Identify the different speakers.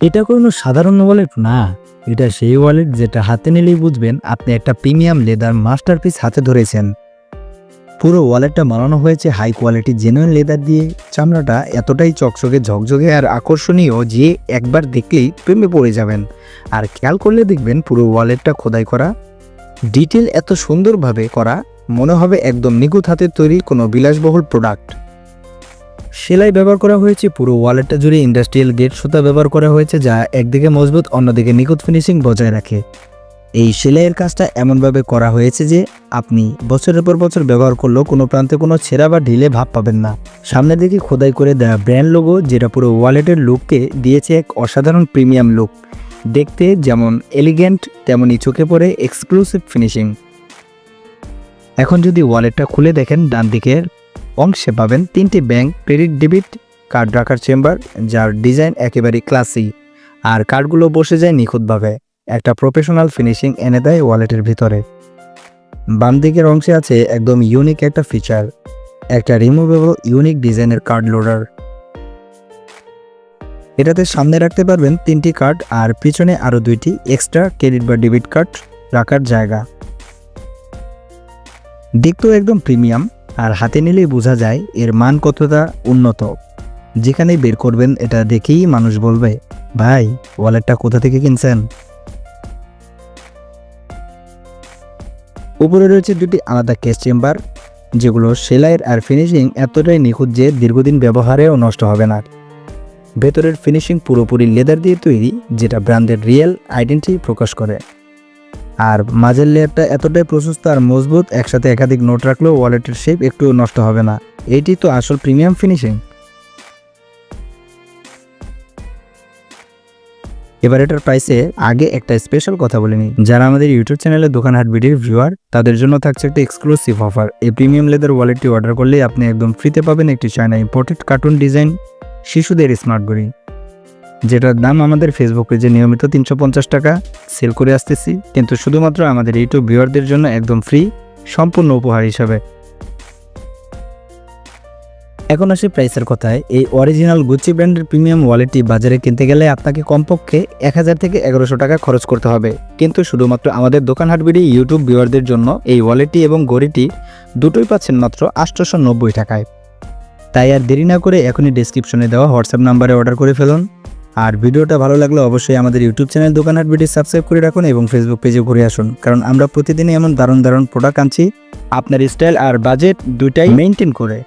Speaker 1: এটা কোনো সাধারণ ওয়ালেট না। এটা সেই ওয়ালেট যেটা হাতে নিলেই বুঝবেন আপনি একটা প্রিমিয়াম লেদার মাস্টারপিস হাতে ধরেছেন। পুরো ওয়ালেটটা বানানো হয়েছে হাই কোয়ালিটি জেনুইন লেদার দিয়ে। চামড়াটা এতটাই চকচকে, ঝকঝকে আর আকর্ষণীয় যে একবার দেখলেই প্রেমে পড়ে যাবেন। আর খেয়াল করলে দেখবেন পুরো ওয়ালেটটা খোদাই করা। ডিটেল এত সুন্দরভাবে করা, মনে হবে একদম নিখুঁত হাতের তৈরি কোনো বিলাসবহুল প্রোডাক্ট সেলাই ব্যবহার করা হয়েছে, পুরো ওয়ালেটটা জুড়ে ইন্ডাস্ট্রিয়াল গেট সুতা ব্যবহার করা হয়েছে, যা একদিকে মজবুত, অন্যদিকে নিখুঁত ফিনিশিং বজায় রাখে। এই সেলাইয়ের কাজটা এমনভাবে করা হয়েছে যে, আপনি বছরের পর বছর ব্যবহার করলেও কোনো প্রান্তে কোনো ছেঁড়া বা ঢিলে ভাব পাবেন না। সামনের দিকে খোদাই করে দেওয়া ব্র্যান্ড লোগো যেটা পুরো ওয়ালেটের লুককে দিয়েছে এক অসাধারণ প্রিমিয়াম লুক দেখতে যেমন এলিগেন্ট তেমনই চোখে পড়ে এক্সক্লুসিভ ফিনিশিং এখন যদি ওয়ালেটটা খুলে দেখেন ডান দিকের অংশে পাবেন তিনটি ব্যাংক, ক্রেডিট, ডেবিট কার্ড রাখার চেম্বার, যার ডিজাইন একেবারে ক্লাসি। আর কার্ডগুলো বসে যায় নিখুঁতভাবে। একটা প্রফেশনাল ফিনিশিং এনে দেয় ওয়ালেটের ভিতরে। বাম দিকের অংশে আছে একদম ইউনিক একটা ফিচার। একটা রিমুভেবল ইউনিক ডিজাইনের কার্ড লোডার। এটাতে সামনে রাখতে পারবেন তিনটি কার্ড আর পিছনে আরও দুইটি এক্সট্রা ক্রেডিট বা ডেবিট কার্ড রাখার জায়গা। দেখতেও একদম প্রিমিয়াম। আর হাতে নিলেই বোঝা যায় এর মান কতটা উন্নত। যেখানেই বের করবেন এটা দেখেই মানুষ বলবে, ভাই, ওয়ালেটটা কোথা থেকে কিনছেন? উপরে রয়েছে দুটি আলাদা কেস চেম্বার, যেগুলো সেলাইয়ের আর ফিনিশিং এতটাই নিখুঁত যে দীর্ঘদিন ব্যবহারেও নষ্ট হবে না। ভেতরের ফিনিশিং পুরোপুরি লেদার দিয়ে তৈরি, যেটা ব্র্যান্ডের রিয়েল আইডেন্টি প্রকাশ করে। আর মাঝের লেয়ারটা এতটাই প্রশস্ত আর মজবুত, একসাথে একাধিক নোট রাখলেও ওয়ালেটের শেপ একটু নষ্ট হবে না। এটি তো আসল প্রিমিয়াম ফিনিশিং এবার এটার প্রাইসে আগে একটা স্পেশাল কথা বলে নিই। যারা আমাদের ইউটিউব চ্যানেলে দোকান হাট ভিডিওর ভিউয়ার তাদের জন্য থাকছে একটা এক্সক্লুসিভ অফার এই প্রিমিয়াম লেদার ওয়ালেটটি অর্ডার করলে আপনি একদম ফ্রিতে পাবেন একটি চায়না ইম্পোর্টেড কার্টুন ডিজাইন শিশুদের স্মার্ট ঘড়ি। যেটার দাম আমাদের ফেসবুক পেজে নিয়মিত তিনশো পঞ্চাশ টাকা সেল করে আসতেছি। কিন্তু শুধুমাত্র আমাদের ইউটিউব ভিউয়ারদের জন্য একদম ফ্রি সম্পূর্ণ উপহার হিসাবে। এখন আসি প্রাইসের কথায়। এই অরিজিনাল গুচি ব্র্যান্ডের প্রিমিয়াম ওয়ালেটটি বাজারে কিনতে গেলে আপনাকে কমপক্ষে এক হাজার থেকে এগারোশো টাকা খরচ করতে হবে। কিন্তু শুধুমাত্র আমাদের দোকান হাটবিড়ি ইউটিউব ভিউয়ারদের জন্য এই ওয়ালেটটি এবং ঘড়িটি দুটোই পাচ্ছেন মাত্র আটশোশো নব্বই টাকায়। তাই আর দেরি না করে এখনই ডিসক্রিপশনে দেওয়া হোয়াটসঅ্যাপ নাম্বারে অর্ডার করে ফেলুন। আর ভিডিওটা ভালো লাগলে অবশ্যই আমাদের ইউটিউব চ্যানেল দোকান হাট ভিডিও সাবস্ক্রাইব করে রাখুন এবং ফেসবুক পেজে ঘুরে আসুন। কারণ আমরা প্রতিদিনই এমন দারুণ দারুণ প্রোডাক্ট আনছি, আপনার স্টাইল আর বাজেট দুটাই মেনটেন করে।